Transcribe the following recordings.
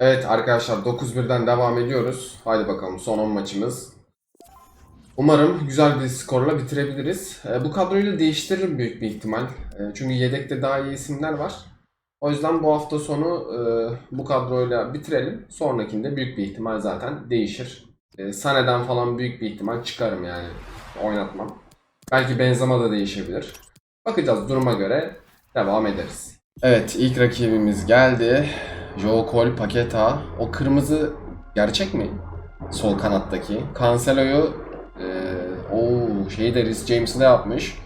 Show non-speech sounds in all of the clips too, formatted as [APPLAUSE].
Evet arkadaşlar 9-1'den devam ediyoruz. Haydi bakalım son 10 maçımız. Umarım güzel bir skorla bitirebiliriz. E, bu kadroyu da değiştiririm büyük bir ihtimal. E, çünkü yedekte daha iyi isimler var. O yüzden bu hafta sonu e, bu kadroyla bitirelim. Sonrakinde büyük bir ihtimal zaten değişir. E, Sane'den falan büyük bir ihtimal çıkarım yani. Oynatmam. Belki Benzema da değişebilir. Bakacağız duruma göre devam ederiz. Evet ilk rakibimiz geldi. Joe Cole Paketa. O kırmızı gerçek mi? Sol kanattaki. Cancelo'yu o şeyi de Rhys James'i de yapmış.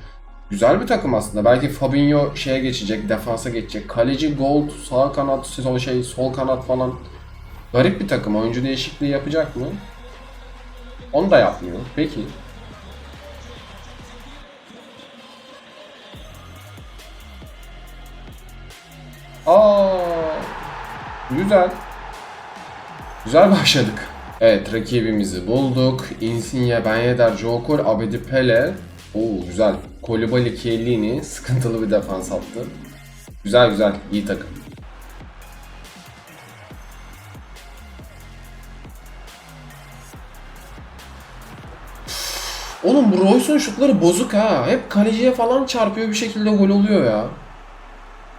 Güzel bir takım aslında. Belki Fabinho şeye geçecek, defansa geçecek. Kaleci Gold, sağ kanat, sol şey, sol kanat falan. Garip bir takım. Oyuncu değişikliği yapacak mı? Onu da yapmıyor. Peki. Güzel. Güzel başladık. Evet rakibimizi bulduk. Insigne, Ben Yedder, Joe Cole, Abedi Pele. Oo güzel. Kolibali, Chiellini sıkıntılı bir defans attı. Güzel güzel. iyi takım. Oğlum bu Royce'un şutları bozuk ha. Hep kaleciye falan çarpıyor bir şekilde gol oluyor ya.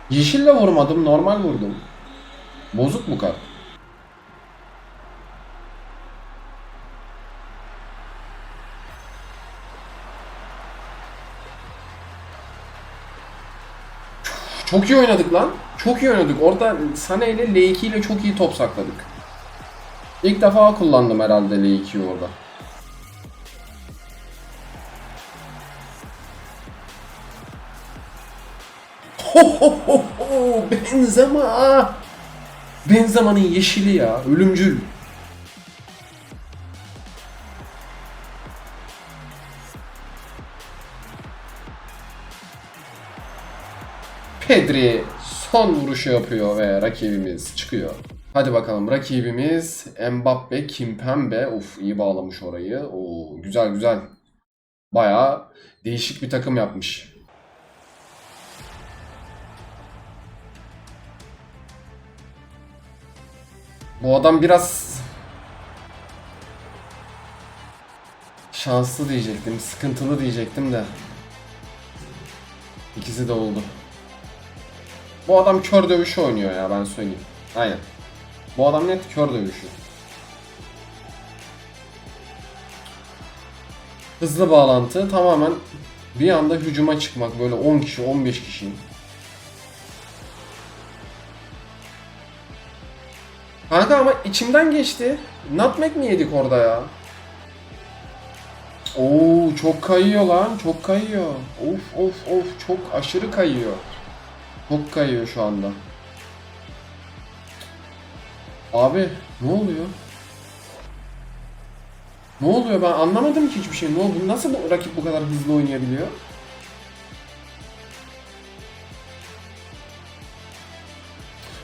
Yeşille vurmadım, normal vurdum. Bozuk bu kart. Çok iyi oynadık lan. Çok iyi oynadık. Orada Sane ile L2 ile çok iyi top sakladık. İlk defa kullandım herhalde L2'yi orada. Ho ho ho ho! Benzema! Benzema'nın yeşili ya. Ölümcül. Pedri son vuruşu yapıyor ve rakibimiz çıkıyor. Hadi bakalım rakibimiz Mbappe, Kimpembe. Uf iyi bağlamış orayı. Oo güzel güzel. Bayağı değişik bir takım yapmış. Bu adam biraz şanslı diyecektim, sıkıntılı diyecektim de. İkisi de oldu. Bu adam kör dövüşü oynuyor ya ben söyleyeyim. Aynen. Bu adam net kör dövüşü. Hızlı bağlantı tamamen bir anda hücuma çıkmak böyle 10 kişi 15 kişi. Kanka ama içimden geçti. Nutmeg mi yedik orada ya? Oo çok kayıyor lan çok kayıyor. Of of of çok aşırı kayıyor. Çok kayıyor şu anda. Abi ne oluyor? Ne oluyor ben anlamadım ki hiçbir şey. Ne oldu? Nasıl bu rakip bu kadar hızlı oynayabiliyor?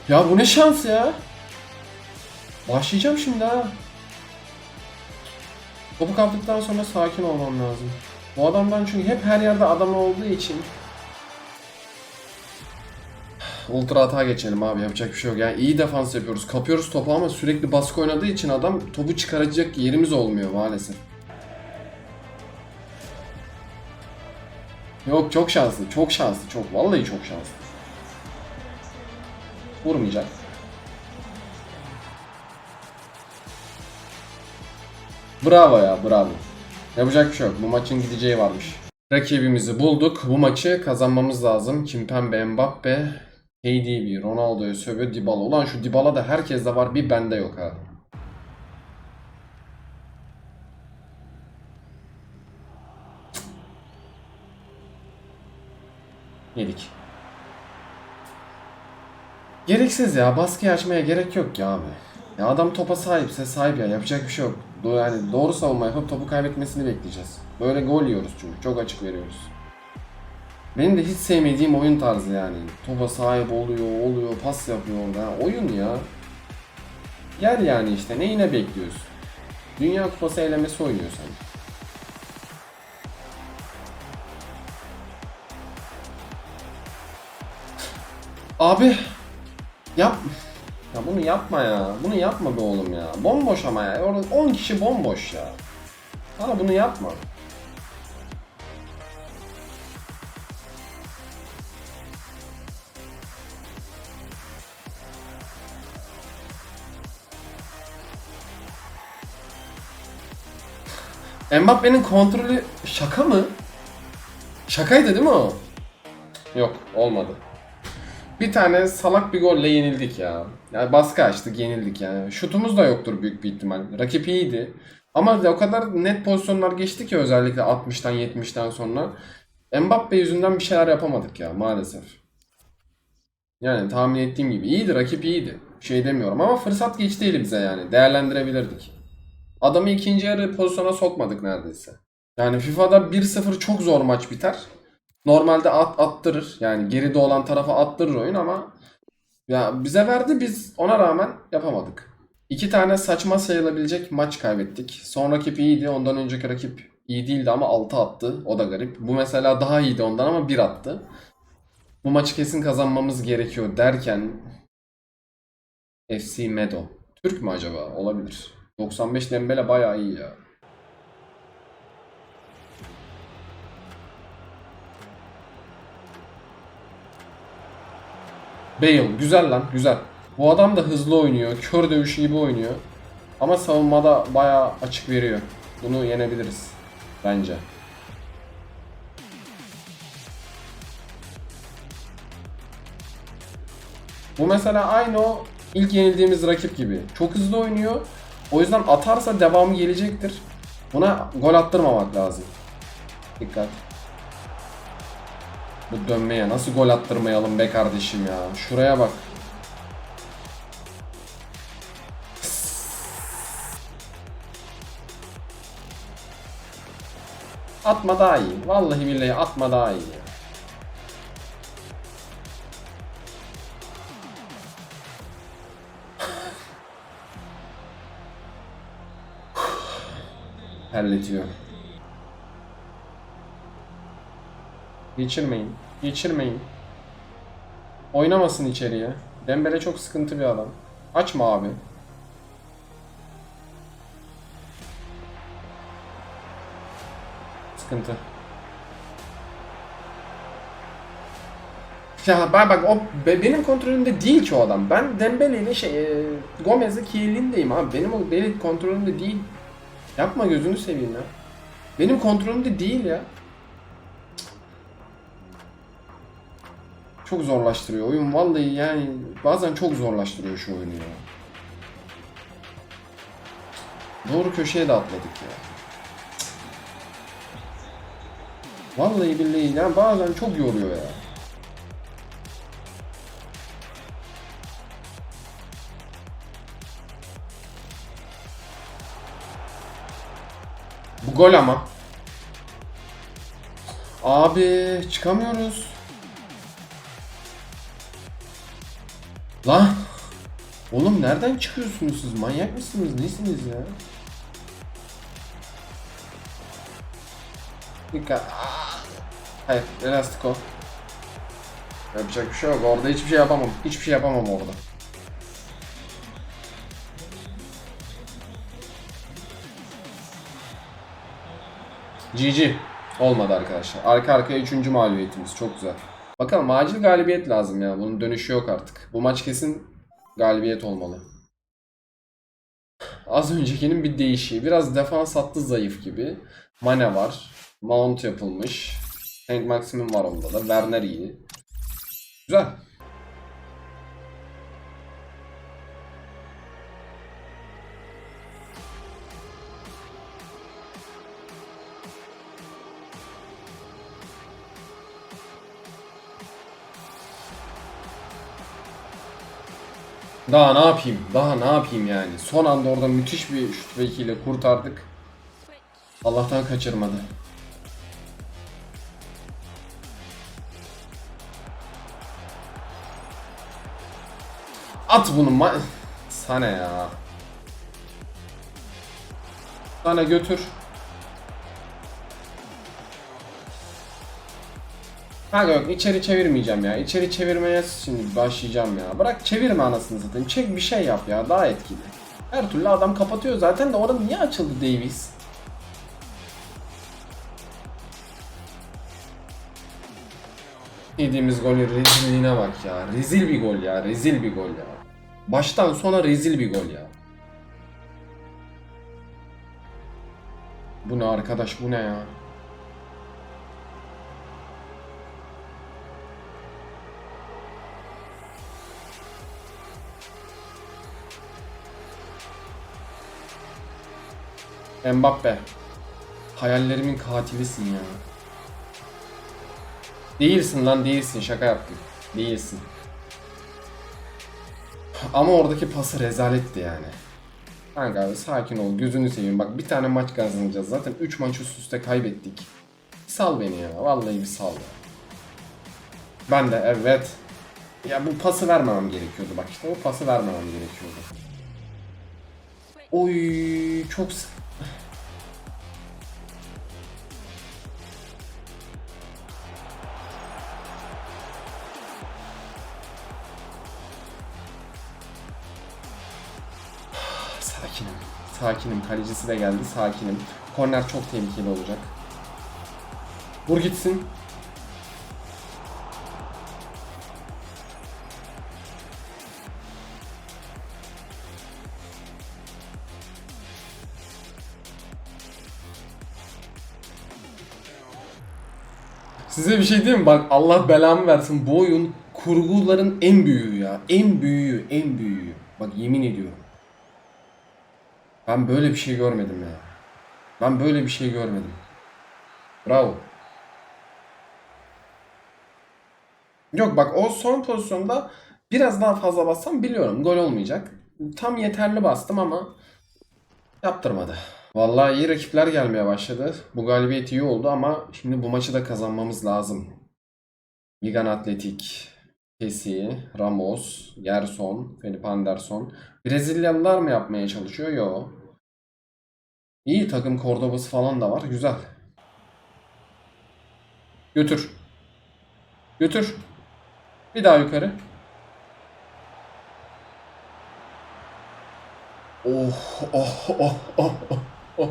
Ya bu ne şans ya? Başlayacağım şimdi ha. Topu kaptıktan sonra sakin olmam lazım. Bu adamdan çünkü hep her yerde adam olduğu için Ultra hata geçelim abi yapacak bir şey yok. Yani iyi defans yapıyoruz. Kapıyoruz topu ama sürekli baskı oynadığı için adam topu çıkaracak yerimiz olmuyor maalesef. Yok çok şanslı. Çok şanslı. Çok. Vallahi çok şanslı. Vurmayacak. Bravo ya bravo. Yapacak bir şey yok. Bu maçın gideceği varmış. Rakibimizi bulduk. Bu maçı kazanmamız lazım. Kimpembe, Mbappe, KDB, Ronaldo'yu sövüyor Dybala. Ulan şu Dybala da herkeste var bir bende yok ha. Yedik. Gereksiz ya. Baskı açmaya gerek yok ya abi. Ya adam topa sahipse sahip ya. Yapacak bir şey yok. Yani doğru savunma yapıp topu kaybetmesini bekleyeceğiz. Böyle gol yiyoruz çünkü. Çok açık veriyoruz. Benim de hiç sevmediğim oyun tarzı yani. Topa sahip oluyor, oluyor, pas yapıyor orada. Oyun ya. Gel yani işte. Neyine bekliyorsun? Dünya Kupası elemesi oynuyor sanki. Abi. Yap. Ya Bunu yapma ya. Bunu yapma be oğlum ya. Bomboş ama ya. Orada 10 kişi bomboş ya. Bana bunu yapma. [LAUGHS] Mbappe'nin kontrolü şaka mı? Şakaydı değil mi o? Yok olmadı. Bir tane salak bir golle yenildik ya. Yani baskı açtık yenildik yani. Şutumuz da yoktur büyük bir ihtimal. Rakip iyiydi. Ama o kadar net pozisyonlar geçti ki özellikle 60'tan 70'ten sonra. Mbappe yüzünden bir şeyler yapamadık ya maalesef. Yani tahmin ettiğim gibi iyiydi rakip iyiydi. Şey demiyorum ama fırsat geçti elimize yani. Değerlendirebilirdik. Adamı ikinci yarı pozisyona sokmadık neredeyse. Yani FIFA'da 1-0 çok zor maç biter. Normalde at, attırır. Yani geride olan tarafa attırır oyun ama ya bize verdi biz ona rağmen yapamadık. İki tane saçma sayılabilecek maç kaybettik. Son rakip iyiydi. Ondan önceki rakip iyi değildi ama 6 attı. O da garip. Bu mesela daha iyiydi ondan ama 1 attı. Bu maçı kesin kazanmamız gerekiyor derken FC Medo. Türk mü acaba? Olabilir. 95 Dembele bayağı iyi ya. Bale güzel lan güzel. Bu adam da hızlı oynuyor. Kör dövüşü gibi oynuyor. Ama savunmada bayağı açık veriyor. Bunu yenebiliriz. Bence. Bu mesela aynı o ilk yenildiğimiz rakip gibi. Çok hızlı oynuyor. O yüzden atarsa devamı gelecektir. Buna gol attırmamak lazım. Dikkat. Bu dönmeye nasıl gol attırmayalım be kardeşim ya. Şuraya bak. Atma daha iyi. Vallahi billahi atma daha iyi. ya. [LAUGHS] Geçirmeyin. Geçirmeyin. Oynamasın içeriye. Dembele çok sıkıntı bir adam. Açma abi. Sıkıntı. Ya bak bak o be- benim kontrolümde değil ki o adam. Ben Dembele ile şey e, Gomez'le Kiel'indeyim abi. Benim o deli kontrolümde değil. Yapma gözünü seveyim ya. Benim kontrolümde değil ya. Çok zorlaştırıyor oyun vallahi yani bazen çok zorlaştırıyor şu oyunu ya. Doğru köşeye de atladık ya. Vallahi billahi yani bazen çok yoruyor ya. Bu gol ama. Abi çıkamıyoruz. Lan. Oğlum nereden çıkıyorsunuz siz? Manyak mısınız? Nesiniz ya? Dikkat. Hayır, elastik o. Yapacak bir şey yok. Orada hiçbir şey yapamam. Hiçbir şey yapamam orada. GG. Olmadı arkadaşlar. Arka arkaya 3. mağlubiyetimiz. Çok güzel. Bakalım acil galibiyet lazım ya. Bunun dönüşü yok artık. Bu maç kesin galibiyet olmalı. Az öncekinin bir değişiği. Biraz defans hattı zayıf gibi. Mane var. Mount yapılmış. Hank Maximum var onda da. Werner iyi. Güzel. Daha ne yapayım? Daha ne yapayım yani? Son anda orada müthiş bir şut vekiyle kurtardık. Allah'tan kaçırmadı. At bunu ma... Sana ya. Sana götür. Kanka yok içeri çevirmeyeceğim ya. İçeri çevirmeye şimdi başlayacağım ya. Bırak çevirme anasını satayım. Çek bir şey yap ya daha etkili. Her türlü adam kapatıyor zaten de orada niye açıldı Davis? Yediğimiz golün rezilliğine bak ya. Rezil bir gol ya. Rezil bir gol ya. Baştan sona rezil bir gol ya. Bu ne arkadaş bu ne ya? Mbappe. Hayallerimin katilisin ya. Değilsin lan değilsin şaka yaptım. Değilsin. Ama oradaki pası rezaletti yani. Kanka abi sakin ol gözünü seveyim bak bir tane maç kazanacağız zaten 3 maç üst üste kaybettik. Sal beni ya vallahi bir sal ya. Ben de evet. Ya bu pası vermemem gerekiyordu bak işte o pası vermemem gerekiyordu. Oy çok Sakinim. Kalecisi de geldi. Sakinim. Korner çok tehlikeli olacak. Vur gitsin. Size bir şey diyeyim mi? Bak Allah belamı versin. Bu oyun kurguların en büyüğü ya. En büyüğü, en büyüğü. Bak yemin ediyorum. Ben böyle bir şey görmedim ya. Ben böyle bir şey görmedim. Bravo. Yok bak o son pozisyonda biraz daha fazla bassam biliyorum gol olmayacak. Tam yeterli bastım ama yaptırmadı. Vallahi iyi rakipler gelmeye başladı. Bu galibiyet iyi oldu ama şimdi bu maçı da kazanmamız lazım. Wigan Atletik, Kesi, Ramos, Gerson, Felipe Anderson. Brezilyalılar mı yapmaya çalışıyor? Yo. İyi takım Cordoba'sı falan da var. Güzel. Götür. Götür. Bir daha yukarı. Oh oh oh oh oh oh.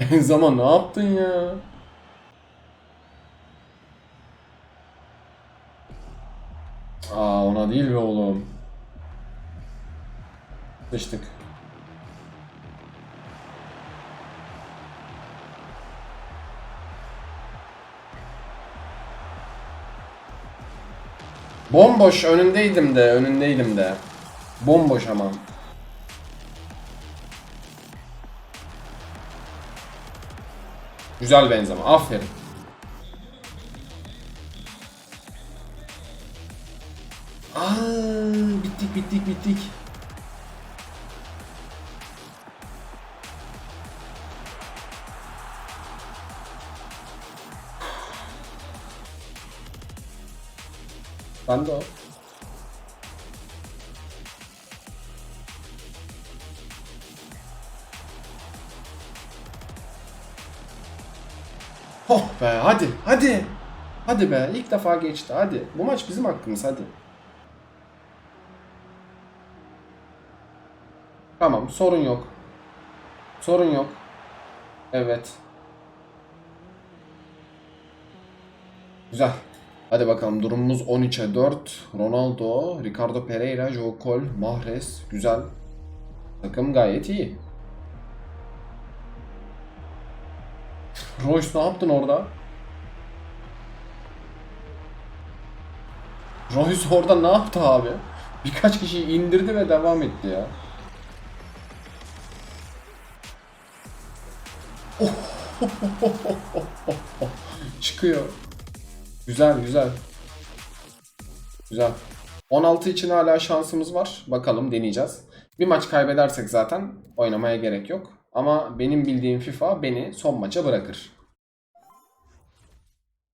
Benzema ne yaptın ya? Aa ona değil be oğlum. Sıçtık. Bomboş önündeydim de önündeydim de. Bomboş ama. Güzel benzeme. Aferin. Oh be hadi hadi. Hadi be ilk defa geçti hadi. Bu maç bizim hakkımız hadi. Tamam sorun yok. Sorun yok. Evet. Güzel. Hadi bakalım durumumuz 13'e 4. Ronaldo, Ricardo Pereira, Joe Cole, Mahrez. Güzel. Takım gayet iyi. Royce ne yaptın orada? Royce orada ne yaptı abi? Birkaç kişiyi indirdi ve devam etti ya. [LAUGHS] Çıkıyor. Güzel güzel. Güzel. 16 için hala şansımız var. Bakalım deneyeceğiz. Bir maç kaybedersek zaten oynamaya gerek yok. Ama benim bildiğim FIFA beni son maça bırakır.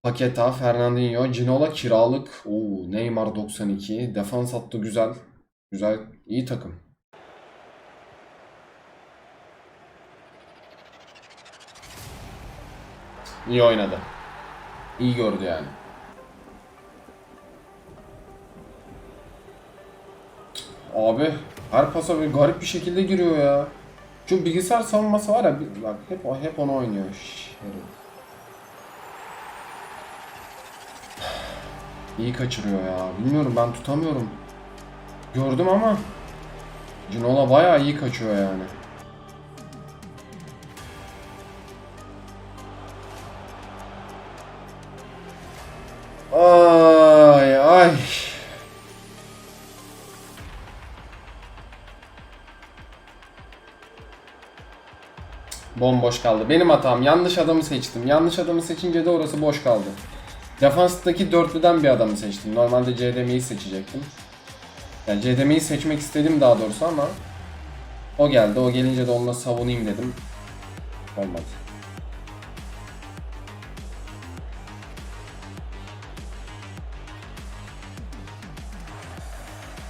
Paketa, Fernandinho, Cinola kiralık. Oo, Neymar 92. Defans attı güzel. Güzel, iyi takım. İyi oynadı. İyi gördü yani. Abi her pasa bir garip bir şekilde giriyor ya. Şu bilgisayar savunması var ya bak hep hep onu oynuyor. Şş. İyi kaçırıyor ya. Bilmiyorum ben tutamıyorum. Gördüm ama Cinola bayağı iyi kaçıyor yani. Bomboş kaldı. Benim hatam. Yanlış adamı seçtim. Yanlış adamı seçince de orası boş kaldı. Defanstaki dörtlüden bir adamı seçtim. Normalde CDM'yi seçecektim. Yani CDM'yi seçmek istedim daha doğrusu ama o geldi. O gelince de onunla savunayım dedim. Olmadı.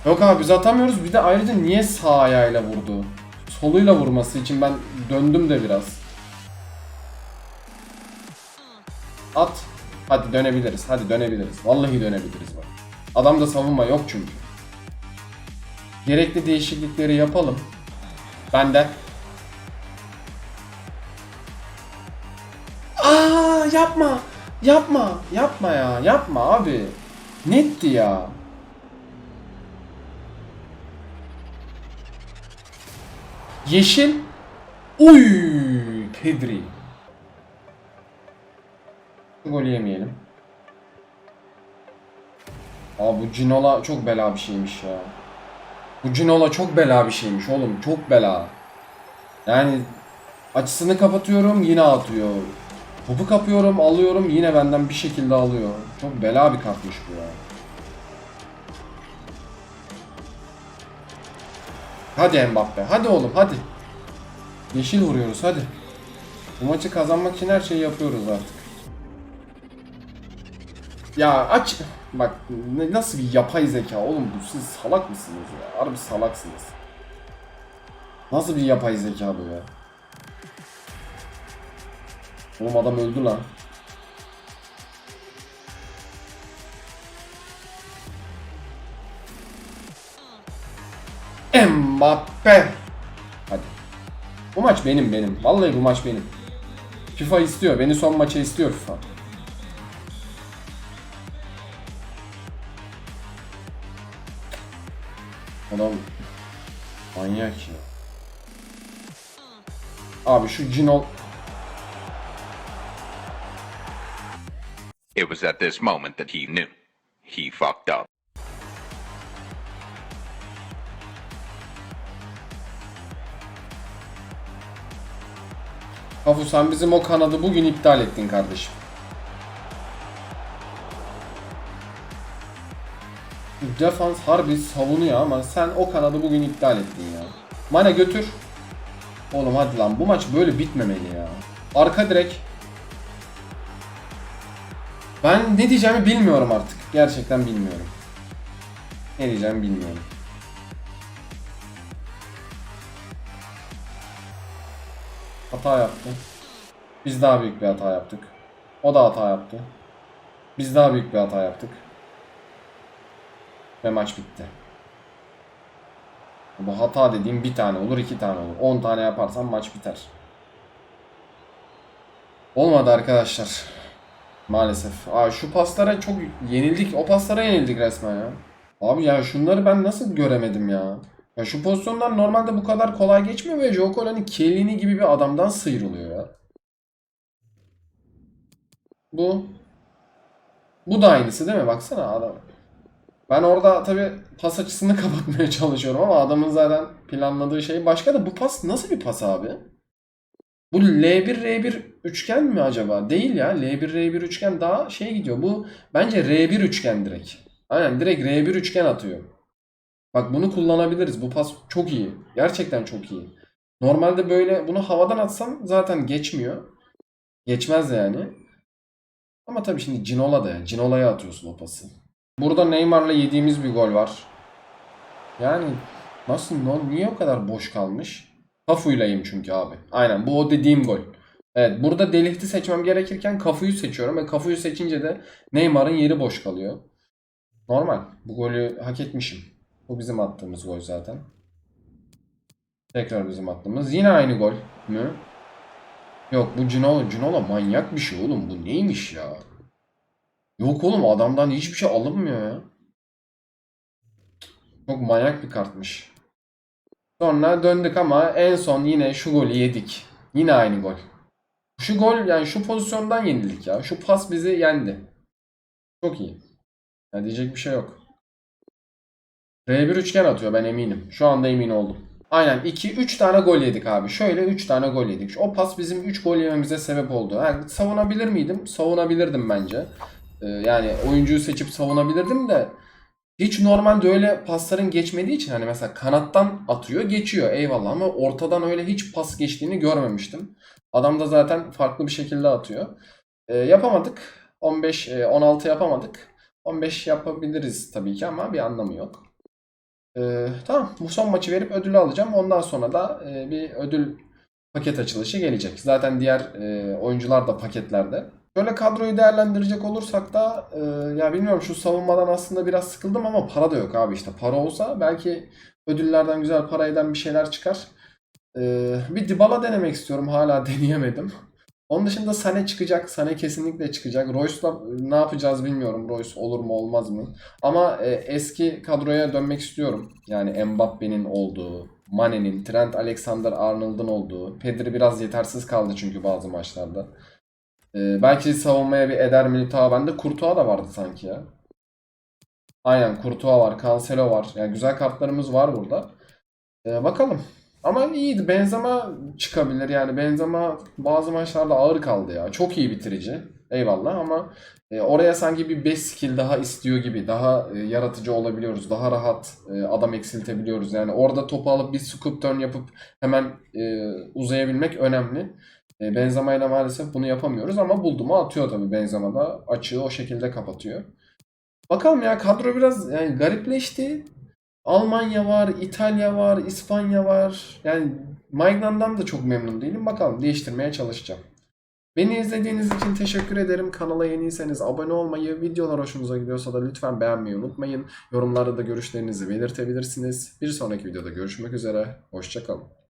Yok abi biz atamıyoruz. Bir de ayrıca niye sağ ayağıyla vurdu? Soluyla vurması için ben döndüm de biraz. At. Hadi dönebiliriz. Hadi dönebiliriz. Vallahi dönebiliriz bak. Adamda savunma yok çünkü. Gerekli değişiklikleri yapalım. Ben de. Aa yapma. Yapma. Yapma ya. Yapma abi. Netti ya. Yeşil. Uy, Pedri. Gol yemeyelim. Aa bu Cinola çok bela bir şeymiş ya. Bu Cinola çok bela bir şeymiş oğlum. Çok bela. Yani açısını kapatıyorum yine atıyor. Topu kapıyorum alıyorum yine benden bir şekilde alıyor. Çok bela bir kartmış bu ya. Hadi Mbappe. Hadi oğlum hadi. Yeşil vuruyoruz hadi. Bu maçı kazanmak için her şeyi yapıyoruz artık. Ya aç. Bak ne- nasıl bir yapay zeka oğlum bu siz salak mısınız ya? Harbi salaksınız. Nasıl bir yapay zeka bu ya? Oğlum adam öldü lan. Mbappe. Hadi. Bu maç benim benim. Vallahi bu maç benim. FIFA istiyor. Beni son maça istiyor FIFA. Adam manyak ya. Abi şu Cinol It was at this moment that he knew. He fucked up. Hafu sen bizim o kanadı bugün iptal ettin kardeşim. Defans harbi savunuyor ama sen o kanadı bugün iptal ettin ya. Mane götür. Oğlum hadi lan bu maç böyle bitmemeli ya. Arka direk. Ben ne diyeceğimi bilmiyorum artık. Gerçekten bilmiyorum. Ne diyeceğimi bilmiyorum. Hata yaptı. Biz daha büyük bir hata yaptık. O da hata yaptı. Biz daha büyük bir hata yaptık. Ve maç bitti. Bu hata dediğim bir tane olur, iki tane olur. 10 tane yaparsam maç biter. Olmadı arkadaşlar. Maalesef. Aa, şu paslara çok yenildik. O paslara yenildik resmen ya. Abi ya şunları ben nasıl göremedim ya. Ya şu pozisyonlar normalde bu kadar kolay geçmiyor ve Joko hani Kellini gibi bir adamdan sıyrılıyor ya. Bu. Bu da aynısı değil mi? Baksana adam. Ben orada tabi pas açısını [LAUGHS] kapatmaya çalışıyorum ama adamın zaten planladığı şey başka da bu pas nasıl bir pas abi? Bu L1 R1 üçgen mi acaba? Değil ya. L1 R1 üçgen daha şey gidiyor. Bu bence R1 üçgen direkt. Aynen direkt R1 üçgen atıyor. Bak bunu kullanabiliriz. Bu pas çok iyi. Gerçekten çok iyi. Normalde böyle bunu havadan atsam zaten geçmiyor. Geçmez yani. Ama tabii şimdi Cinola da ya. Cinola'ya atıyorsun o pası. Burada Neymar'la yediğimiz bir gol var. Yani nasıl niye o kadar boş kalmış? Kafu'ylayım çünkü abi. Aynen bu o dediğim gol. Evet burada Delihti seçmem gerekirken Kafu'yu seçiyorum ve Kafu'yu seçince de Neymar'ın yeri boş kalıyor. Normal. Bu golü hak etmişim. Bu bizim attığımız gol zaten. Tekrar bizim attığımız. Yine aynı gol mü? Yok bu Cinola. Cinola manyak bir şey oğlum. Bu neymiş ya? Yok oğlum adamdan hiçbir şey alınmıyor ya. Çok manyak bir kartmış. Sonra döndük ama en son yine şu golü yedik. Yine aynı gol. Şu gol yani şu pozisyondan yenildik ya. Şu pas bizi yendi. Çok iyi. Ya diyecek bir şey yok. R1 üçgen atıyor ben eminim. Şu anda emin oldum. Aynen 2-3 tane gol yedik abi. Şöyle 3 tane gol yedik. O pas bizim 3 gol yememize sebep oldu. Yani savunabilir miydim? Savunabilirdim bence. Ee, yani oyuncuyu seçip savunabilirdim de hiç normalde öyle pasların geçmediği için hani mesela kanattan atıyor geçiyor eyvallah ama ortadan öyle hiç pas geçtiğini görmemiştim. Adam da zaten farklı bir şekilde atıyor. Ee, yapamadık. 15 e, 16 yapamadık. 15 yapabiliriz tabii ki ama bir anlamı yok. Ee, tamam bu son maçı verip ödülü alacağım. Ondan sonra da e, bir ödül paket açılışı gelecek. Zaten diğer e, oyuncular da paketlerde. Şöyle kadroyu değerlendirecek olursak da e, ya bilmiyorum şu savunmadan aslında biraz sıkıldım ama para da yok abi işte. Para olsa belki ödüllerden güzel para eden bir şeyler çıkar. E, bir Dybala denemek istiyorum. Hala [LAUGHS] deneyemedim. Onun dışında Sane çıkacak. Sane kesinlikle çıkacak. Royce'la ne yapacağız bilmiyorum. Royce olur mu olmaz mı? Ama e, eski kadroya dönmek istiyorum. Yani Mbappe'nin olduğu, Mane'nin, Trent Alexander-Arnold'un olduğu. Pedri biraz yetersiz kaldı çünkü bazı maçlarda. E, belki savunmaya bir Eder Militao bende. Courtois da vardı sanki ya. Aynen Courtois var, Cancelo var. Yani güzel kartlarımız var burada. E, bakalım. Ama iyiydi. Benzema çıkabilir. Yani Benzema bazı maçlarda ağır kaldı ya. Çok iyi bitirici. Eyvallah ama e, oraya sanki bir 5 skill daha istiyor gibi. Daha e, yaratıcı olabiliyoruz. Daha rahat e, adam eksiltebiliyoruz. Yani orada topu alıp bir scoop turn yapıp hemen e, uzayabilmek önemli. E, Benzema ile maalesef bunu yapamıyoruz ama buldu mu atıyor tabii Benzema da. Açığı o şekilde kapatıyor. Bakalım ya kadro biraz yani garipleşti. Almanya var, İtalya var, İspanya var. Yani Magnan'dan da çok memnun değilim. Bakalım değiştirmeye çalışacağım. Beni izlediğiniz için teşekkür ederim. Kanala yeniyseniz abone olmayı, videolar hoşunuza gidiyorsa da lütfen beğenmeyi unutmayın. Yorumlarda da görüşlerinizi belirtebilirsiniz. Bir sonraki videoda görüşmek üzere. Hoşçakalın.